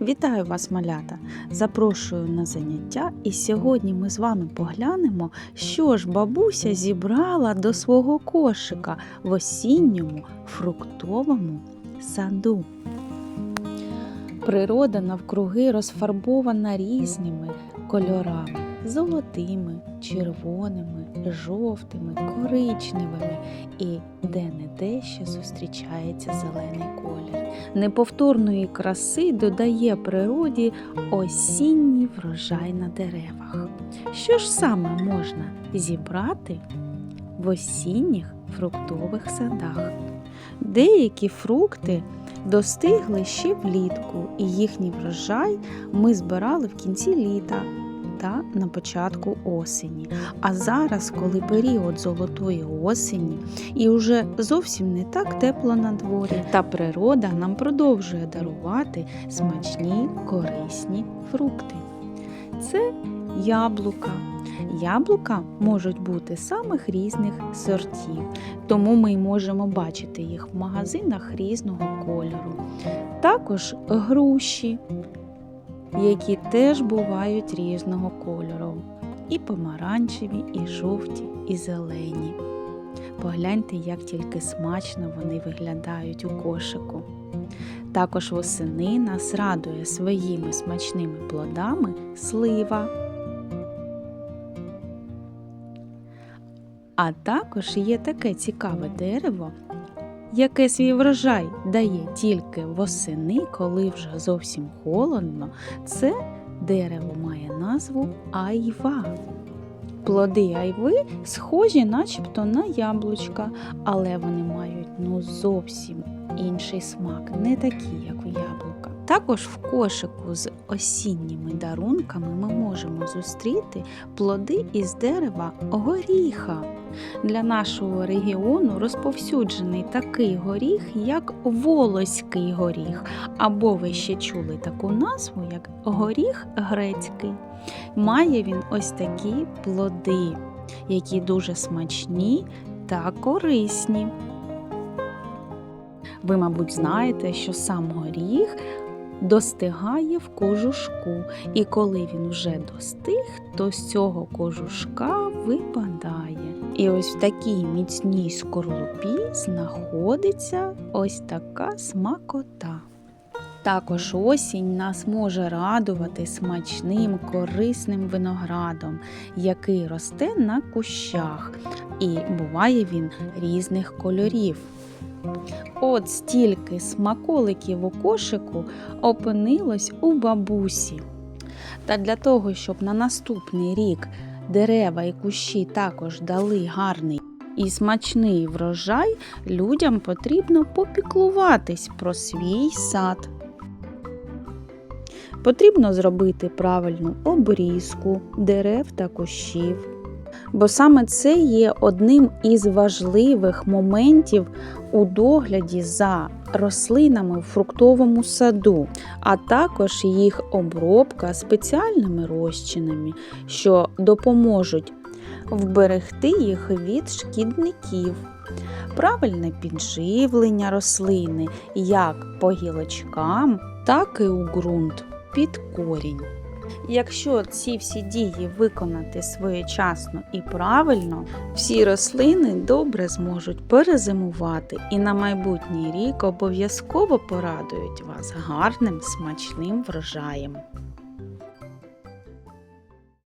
Вітаю вас, малята! Запрошую на заняття, і сьогодні ми з вами поглянемо, що ж бабуся зібрала до свого кошика в осінньому фруктовому саду. Природа навкруги розфарбована різними кольорами золотими, червоними, жовтими, коричневими і де-не-де ще зустрічається зелений колір. Неповторної краси додає природі осінній врожай на деревах. Що ж саме можна зібрати в осінніх фруктових садах? Деякі фрукти достигли ще влітку, і їхній врожай ми збирали в кінці літа та на початку осені. А зараз, коли період золотої осені, і вже зовсім не так тепло на дворі, та природа нам продовжує дарувати смачні корисні фрукти. Це яблука. Яблука можуть бути самих різних сортів, тому ми можемо бачити їх в магазинах різного кольору. Також груші, які теж бувають різного кольору. І помаранчеві, і жовті, і зелені. Погляньте, як тільки смачно вони виглядають у кошику. Також восени нас радує своїми смачними плодами слива. А також є таке цікаве дерево, яке свій врожай дає тільки восени, коли вже зовсім холодно, це дерево має назву айва. Плоди айви схожі начебто на яблучка, але вони мають ну зовсім інший смак, не такі, як у яблука. Також в кошику з осінніми дарунками ми можемо зустріти плоди із дерева горіха. Для нашого регіону розповсюджений такий горіх, як волоський горіх, або ви ще чули таку назву, як горіх грецький. Має він ось такі плоди, які дуже смачні та корисні. Ви, мабуть, знаєте, що сам горіх достигає в кожушку, і коли він вже достиг, то з цього кожушка випадає. І ось в такій міцній скорлупі знаходиться ось така смакота. Також осінь нас може радувати смачним корисним виноградом, який росте на кущах, і буває він різних кольорів. От стільки смаколиків у кошику опинилось у бабусі. Та для того, щоб на наступний рік дерева і кущі також дали гарний і смачний врожай, людям потрібно попіклуватись про свій сад. Потрібно зробити правильну обрізку дерев та кущів. Бо саме це є одним із важливих моментів у догляді за рослинами в фруктовому саду, а також їх обробка спеціальними розчинами, що допоможуть вберегти їх від шкідників, правильне підживлення рослини як по гілочкам, так і у ґрунт під корінь. Якщо ці всі дії виконати своєчасно і правильно, всі рослини добре зможуть перезимувати і на майбутній рік обов'язково порадують вас гарним смачним врожаєм.